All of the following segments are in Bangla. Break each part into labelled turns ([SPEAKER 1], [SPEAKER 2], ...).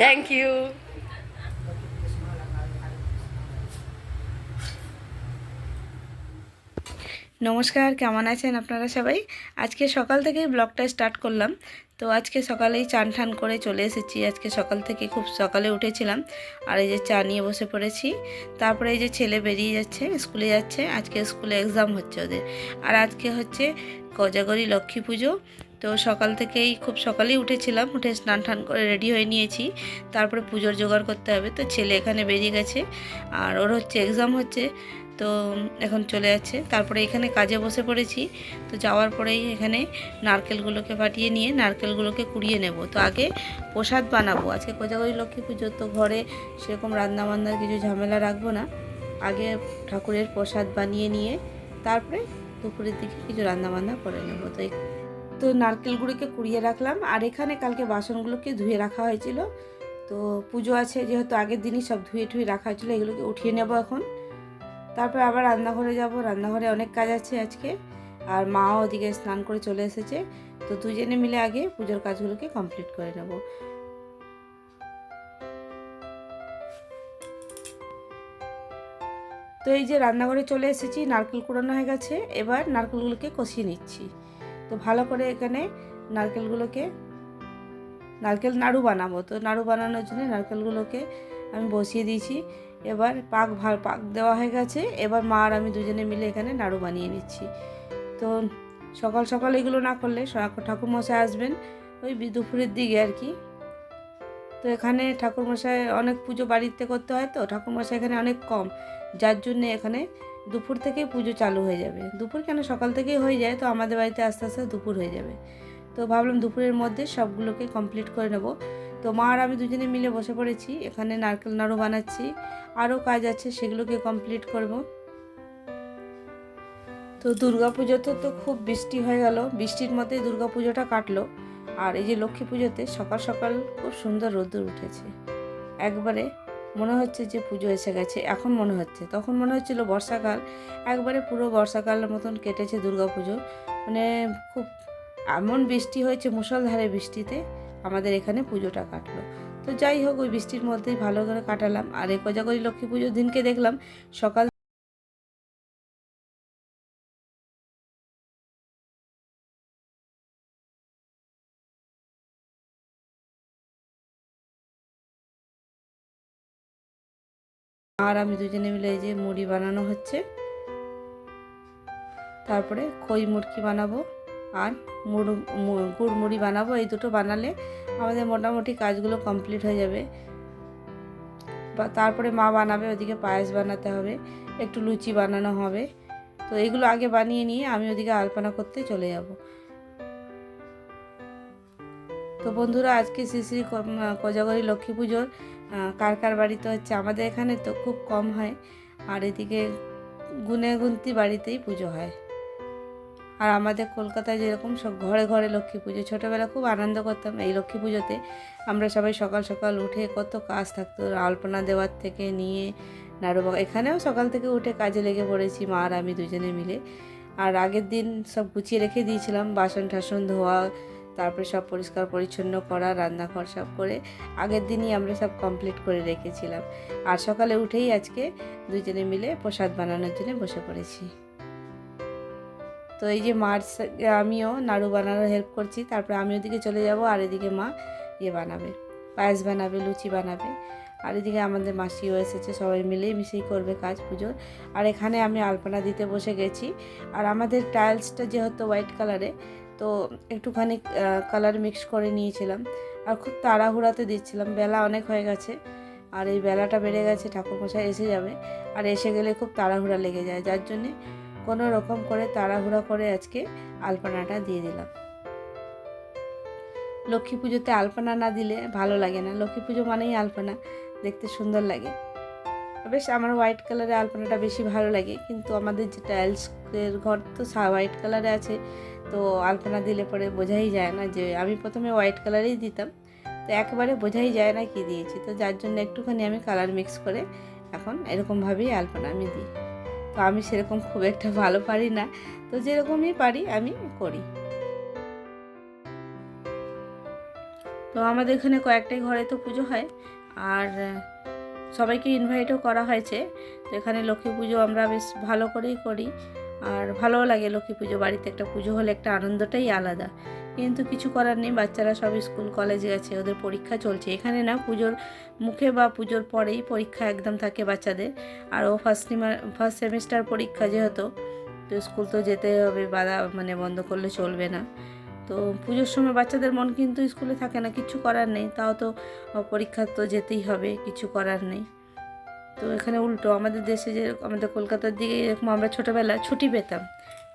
[SPEAKER 1] থ্যাংক ইউ নমস্কার, কেমন আছেন আপনারা সবাই? আজকে সকাল থেকেই ব্লগটা স্টার্ট করলাম। তো আজকে সকালেই চান ঠান করে চলে এসেছি। আজকে সকাল থেকে খুব সকালে উঠেছিলাম। আর এই যে চা নিয়ে বসে পড়েছি। তারপরে এই যে ছেলে বেরিয়ে যাচ্ছে, স্কুলে যাচ্ছে। আজকে স্কুলে এক্সাম হচ্ছে ওদের। আর আজকে হচ্ছে কোজাগরি লক্ষ্মী পুজো। তো সকাল থেকেই খুব সকালেই উঠেছিলাম, উঠে স্নান টান করে রেডি হয়ে নিয়েছি। তারপরে পুজোর জোগাড় করতে হবে, তো ছেলে এখানে বেরিয়ে গেছে। আর ওর হচ্ছে এক্সাম হচ্ছে, তো এখন চলে যাচ্ছে। তারপরে এখানে কাজে বসে পড়েছি, তো যাওয়ার পরেই এখানে নারকেলগুলোকে ফাটিয়ে নিয়ে নারকেলগুলোকে কুড়িয়ে নেব। তো আগে প্রসাদ বানাবো, আজকে কোজাগরি লক্ষ্মী পুজো, তো ঘরে সেরকম রান্না বান্নার কিছু ঝামেলা রাখব না। আগে ঠাকুরের প্রসাদ বানিয়ে নিয়ে, তারপরে দুপুরের দিকে কিছু রান্না বান্না করে নেব। তো তো নারকেলগুলোকে কুড়িয়ে রাখলাম। আর এখানে কালকে বাসনগুলোকে ধুয়ে রাখা হয়েছিল। তো পুজো আছে, যেহেতু আগের দিনই সব ধুয়ে ধুয়ে রাখা হয়েছিল, এগুলোকে উঠিয়ে নেব এখন। তারপর আবার রান্নাঘরে যাব। রান্নাঘরে অনেক কাজ আছে আজকে। আর মাও ওদিকে স্নান করে চলে এসেছে। তো দুজনে মিলে আগে পুজোর কাজগুলোকে কমপ্লিট করে নেব। তো এই যে রান্নাঘরে চলে এসেছি, নারকেল কুড়ানো হয়ে গেছে। এবার নারকেলগুলোকে কষিয়ে নিচ্ছি। তো ভালো করে এখানে নারকেলগুলোকে, নারকেল নাড়ু বানাবো। তো নাড়ু বানানোর জন্য নারকেলগুলোকে আমি বসিয়ে দিয়েছি। এবার পাক ভালো পাক দেওয়া হয়ে গেছে। এবার মা আর আমি দুজনে মিলে এখানে নাড়ু বানিয়ে নিচ্ছি। তো সকাল সকাল এগুলো না করলে ঠাকুরমশাই আসবেন ওই দুপুরের দিকে আর কি। তো এখানে ঠাকুরমশাই অনেক পুজো বাড়িতে করতে হয় তো। ঠাকুরমশাই এখানে অনেক কম। যার জন্যে এখানে দুপুর থেকেই পুজো চালু হয়ে যাবে। দুপুর কেন? সকাল থেকেই হয়ে যায়, তো আমাদের বাড়িতে আস্তে আস্তে দুপুর হয়ে যাবে। তো ভাবলাম দুপুরের মধ্যে সবগুলোকে কমপ্লিট করে নেব। তো মা আর আমি দুজনে মিলে বসে পড়েছি, এখানে নারকেল নাড়ু বানাচ্ছি, আরও কাজ আছে, সেগুলোকে কমপ্লিট করব। তো দুর্গা পুজোতে তো খুব বৃষ্টি হয়ে গেল, বৃষ্টির দুর্গা পুজোটা কাটলো। আর এই যে লক্ষ্মী পুজোতে সকাল সকাল খুব সুন্দর রোদ্দুর উঠেছে। একবারে মনে হচ্ছে যে পুজো এসে গেছে, এখন মনে হচ্ছে। তখন মনে হচ্ছিল বর্ষাকাল, একবারে পুরো বর্ষাকালের মতন কেটেছে পুজো। মানে খুব এমন বৃষ্টি হয়েছে মুসলধারে বৃষ্টিতে আমাদের এখানে পুজোটা কাটলো। তো যাই হোক, ওই বৃষ্টির মধ্যেই ভালো করে কাটালাম। আর এই কোজাগরি লক্ষ্মী পুজোর দিনকে দেখলাম, সকাল আর আমি দুজনে মিলে এই যে মুড়ি বানানো হচ্ছে। তারপরে খই মুড়কি বানাবো আর মুড় গুড় মুড়ি বানাবো। এই দুটো বানালে আমাদের মোটামুটি কাজগুলো কমপ্লিট হয়ে যাবে। বা তারপরে মা বানাবে, ওদিকে পায়েস বানাতে হবে, একটু লুচি বানানো হবে। তো এগুলো আগে বানিয়ে নিয়ে আমি ওদিকে আলপনা করতে চলে যাব। তো বন্ধুরা, আজকে শ্রী শ্রী কোজাগরী লক্ষ্মী পুজোর কার কার বাড়িতে হচ্ছে, আমাদের এখানে তো খুব কম হয়। আর এদিকে গুনে গুনতি বাড়িতেই পুজো হয়। আর আমাদের কলকাতায় যেরকম সব ঘরে ঘরে লক্ষ্মী পুজো, ছোটোবেলা খুব আনন্দ করতাম এই লক্ষ্মী পুজোতে। আমরা সবাই সকাল সকাল উঠে কত কাজ থাকতো, আলপনা দেওয়ার থেকে নিয়ে নাড়ু এখানেও সকাল থেকে উঠে কাজে লেগে পড়েছি মা আর আমি দুজনে মিলে। আর আগের দিন সব গুছিয়ে রেখে দিয়েছিলাম বাসন টাসন ধোয়া তারপরে সব পরিষ্কার পরিচ্ছন্ন করা, রান্নাঘর সব করে আগের দিনই আমরা সব কমপ্লিট করে রেখেছিলাম। আর সকালে উঠেই আজকে দুজনে মিলে প্রসাদ বানানোর জন্য বসে পড়েছি। তো এই যে মার আমিও নাড়ু বানানোর হেল্প করছি, তারপরে আমি ওদিকে চলে যাব আর এদিকে মা ইয়ে বানাবে, পায়েস বানাবে, লুচি বানাবে। আর এদিকে আমাদের মাসিও এসেছে, সবাই মিলেই মিশেই করবে কাজ পুজোর। আর এখানে আমি আলপনা দিতে বসে গেছি। আর আমাদের টাইলসটা যেহেতু হোয়াইট কালারে তো একটুখানি কালার মিক্স করে নিয়েছিলাম। আর খুব তাড়াহুড়াতে দিচ্ছিলাম। বেলা অনেক হয়ে গেছে। আর এই বেলাটা বেড়ে গেছে, ঠাকুরমশাই এসে যাবে। আর এসে গেলে খুব তাড়াহুড়া লেগে যায়। যার জন্যে কোনো রকম করে তাড়াহুড়া করে আজকে আলপনাটা দিয়ে দিলাম। লক্ষ্মী পুজোতে আলপনা না দিলে ভালো লাগে না। লক্ষ্মী পুজো মানেই আলপনা। দেখতে সুন্দর লাগে। বেশ, আমার হোয়াইট কালারের আলপনাটা বেশি ভালো লাগে। কিন্তু আমাদের যে টাইলসের ঘর তো হোয়াইট কালারে আছে। তো আলপনা দিলে পরে বোঝাই যায় না যে আমি প্রথমে হোয়াইট কালারেই দিতাম, তো একেবারে বোঝাই যায় না কি দিয়েছি। তো যার জন্য একটুখানি আমি কালার মিক্স করে এখন এরকমভাবেই আলপনা আমি দিই। তো আমি সেরকম খুব একটা ভালো পারি না, তো যেরকমই পারি আমি করি। তো আমাদের এখানে কয়েকটাই ঘরে তো পুজো হয়, আর সবাইকে ইনভাইটও করা হয়েছে। তো এখানে লক্ষ্মী পুজো আমরা বেশ ভালো করেই করি। আর ভালোও লাগে লক্ষ্মী পুজো, বাড়িতে একটা পুজো হলে একটা আনন্দটাই আলাদা। কিন্তু কিছু করার নেই, বাচ্চারা সব স্কুল, কলেজে গেছে ওদের পরীক্ষা চলছে। এখানে না পুজোর মুখে বা পুজোর পরেই পরীক্ষা একদম থাকে বাচ্চাদের। আর ও ফার্স্ট ফার্স্ট সেমিস্টার পরীক্ষা যেহেতু, তো স্কুল তো যেতে হবে, বাধা মানে বন্ধ করলে চলবে না। তো পুজোর সময় বাচ্চাদের মন কিন্তু স্কুলে থাকে না, কিছু করার নেই। তাও তো পরীক্ষা তো যেতেই হবে, কিছু করার নেই। তো এখানে উল্টো আমাদের দেশে যে আমাদের কলকাতার দিকে এরকম আমরা ছোটোবেলায় ছুটি পেতাম।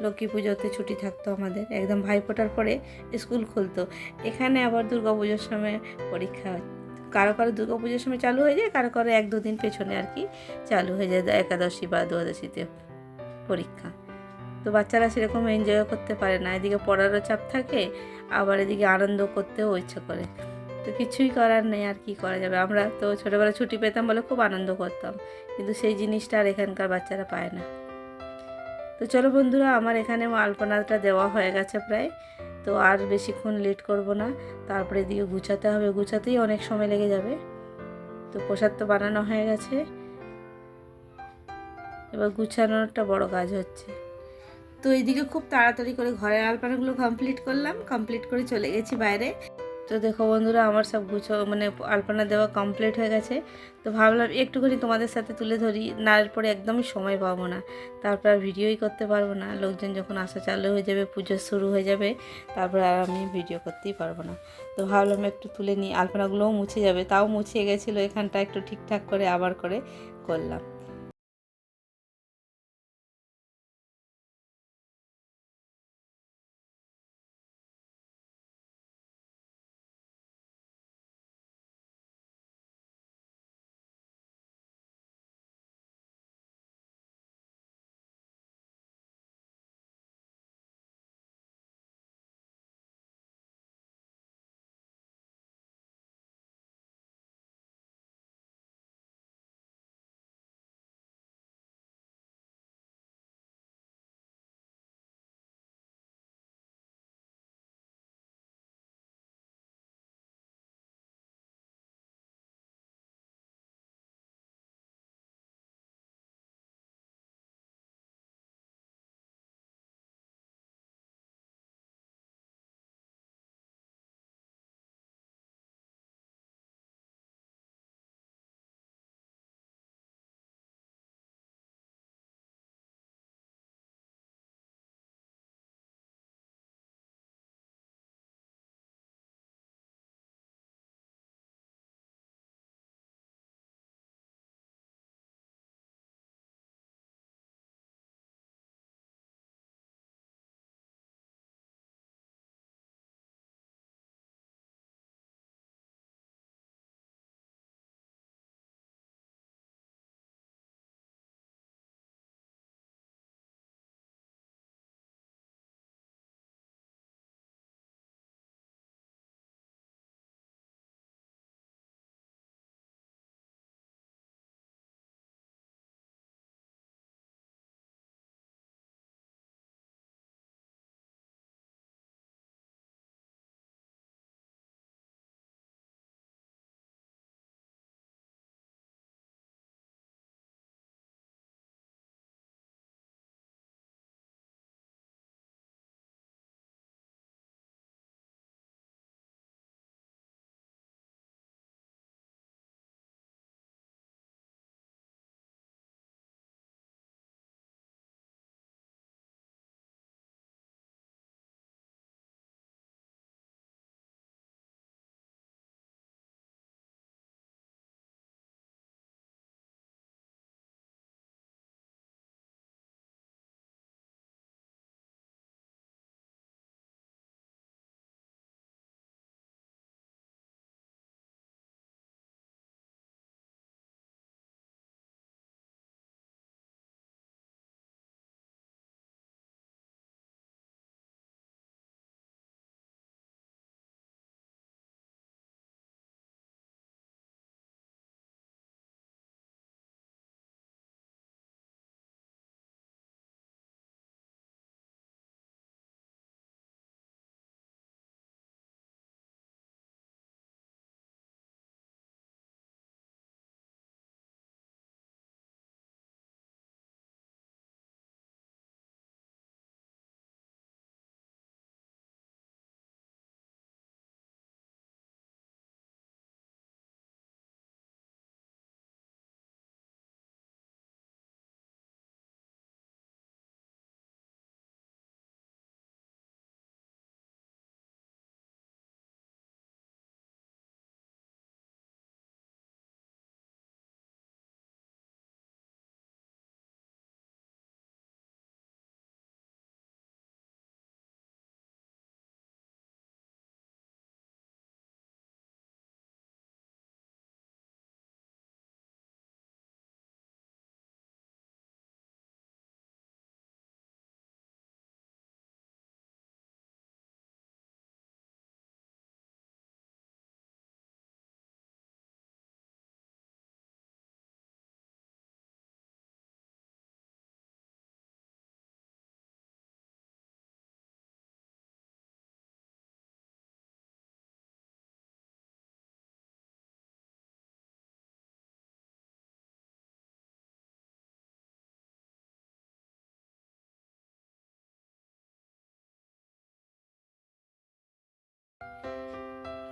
[SPEAKER 1] লক্ষ্মী পুজোতে ছুটি থাকতো আমাদের। একদম ভাইফোঁটার পরে স্কুল খুলতো। এখানে আবার দুর্গা পুজোর সময় পরীক্ষা। কারও কারও দুর্গা পুজোর সময় চালু হয়ে যায়, কারও কারও এক দুদিন পেছনে আর কি চালু হয়ে যায়। একাদশী বা দ্বাদশীতে পরীক্ষা। তো বাচ্চারা সেরকম এনজয় করতে পারে না। এদিকে পড়ারও চাপ থাকে, আবার এদিকে আনন্দ করতেও ইচ্ছে করে। তো কিছুই করার নেই আর কি করা যাবে। আমরা তো ছোটোবেলায় ছুটি পেতাম বলে খুব আনন্দ করতাম। কিন্তু সেই জিনিসটা আর এখানকার বাচ্চারা পায় না। তো চলো বন্ধুরা, আমার এখানে আলপনাটা দেওয়া হয়ে গেছে প্রায়। তো আর বেশিক্ষণ লেট করব না। তারপরে এদিকে গুছাতে হবে। গুছাতেই অনেক সময় লেগে যাবে। তো প্রসাদ তো বানানো হয়ে গেছে। এবার গুছানোরটা বড় কাজ হচ্ছে। তো এইদিকে খুব তাড়াতাড়ি করে ঘরের আলপনাগুলো কমপ্লিট করলাম। কমপ্লিট করে চলে গেছি বাইরে। তো দেখো বন্ধুরা, আমার সব গুছো মানে আলপনা দেওয়া কমপ্লিট হয়ে গেছে। তো ভাবলাম একটুখানি তোমাদের সাথে তুলে ধরি, না এরপরে একদমই সময় পাবো না। তারপর আর ভিডিওই করতে পারব না। লোকজন যখন আসা চালু হয়ে যাবে, পুজো শুরু হয়ে যাবে, তারপর আর আমি ভিডিও করতেই পারব না। তো ভাবলাম একটু তুলে নিই। আলপনাগুলোও মুছে যাবে, তাও মুছিয়ে গেছিল এখানটা একটু ঠিকঠাক করে আবার করে করলাম।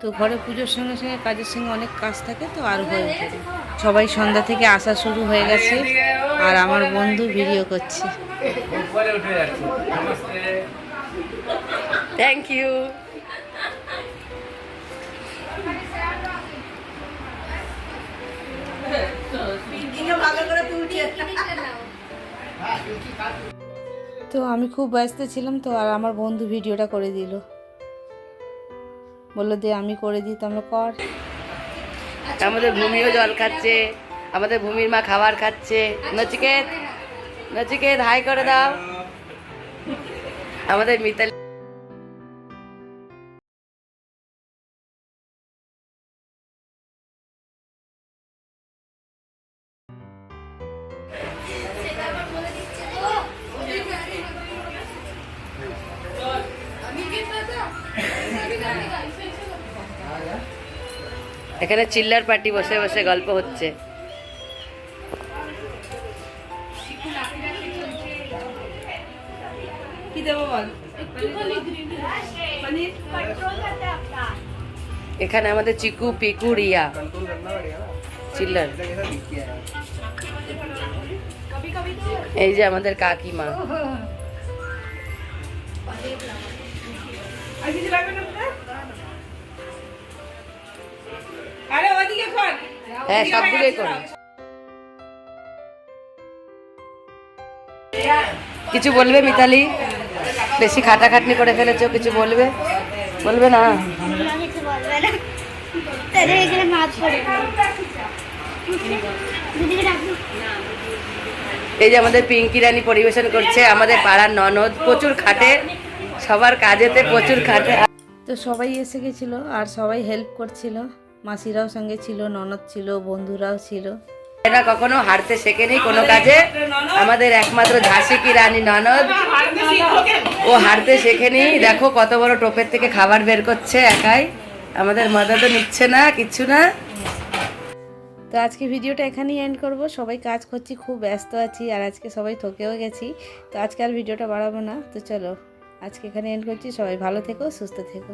[SPEAKER 1] তো ঘরে পুজোর সঙ্গে সঙ্গে কাজের সঙ্গে অনেক কাজ থাকে তো আর হয়ে ওঠে সবাই সন্ধ্যা থেকে আসা শুরু হয়ে গেছে আর আমার বন্ধু ভিডিও করছে।
[SPEAKER 2] থ্যাংক ইউ
[SPEAKER 1] তো আমি খুব ব্যস্ত ছিলাম তো আর আমার বন্ধু ভিডিওটা করে দিল। বলল, দে, আমি করে দিই তোমরা কর।
[SPEAKER 2] আমাদের ভূমিও জল খাচ্ছে, আমাদের ভূমির মা খাবার খাচ্ছে। নচিকেত নচিকেত, হাই করে দাও। আমাদের মিতালি এখানে চিল্লার পার্টি বসে বসে গল্প হচ্ছে।
[SPEAKER 1] কি দেবো বল?
[SPEAKER 2] এখানে আমাদের চিকু পিকু রিয়া। চিল্লার। এই যে আমাদের কাকিমা।
[SPEAKER 1] আরে ওদিকে কর।
[SPEAKER 2] হ্যাঁ সব দিকেই করো। কিছু বলবে মিতালি? বেশি খাটাখাটনি করে ফেলেছো কিছু বলবে? বলবে না? এই যে আমাদের পিঙ্কি রানী পরিবেশন করছে আমাদের পাড়ার ননদ। প্রচুর খাটে সবার কাজেতে প্রচুর খাটে।
[SPEAKER 1] তো সবাই এসে গেছিল আর সবাই হেল্প করছিল। মাসিরাও সঙ্গে ছিল ননদ ছিল বন্ধুরাও ছিল।
[SPEAKER 2] এরা কখনো হারতে শেখে শেখেনি কোনো কাজে। আমাদের একমাত্র ঝাঁসি কি রানী ননদ। ও হারতে শেখে শেখেনি। দেখো কত বড় টোপের থেকে খাবার বের করছে একাই। আমাদের মদা তো নিচ্ছে না কিচ্ছু না।
[SPEAKER 1] তো আজকে ভিডিওটা এখানেই এন্ড করব। সবাই কাজ করছি খুব ব্যস্ত আছি আর আজকে সবাই থকেও গেছি। তো আজকে আর ভিডিওটা বাড়াবো না। তো চলো আজকে এখানে এন্ড করছি। সবাই ভালো থেকো সুস্থ থেকো।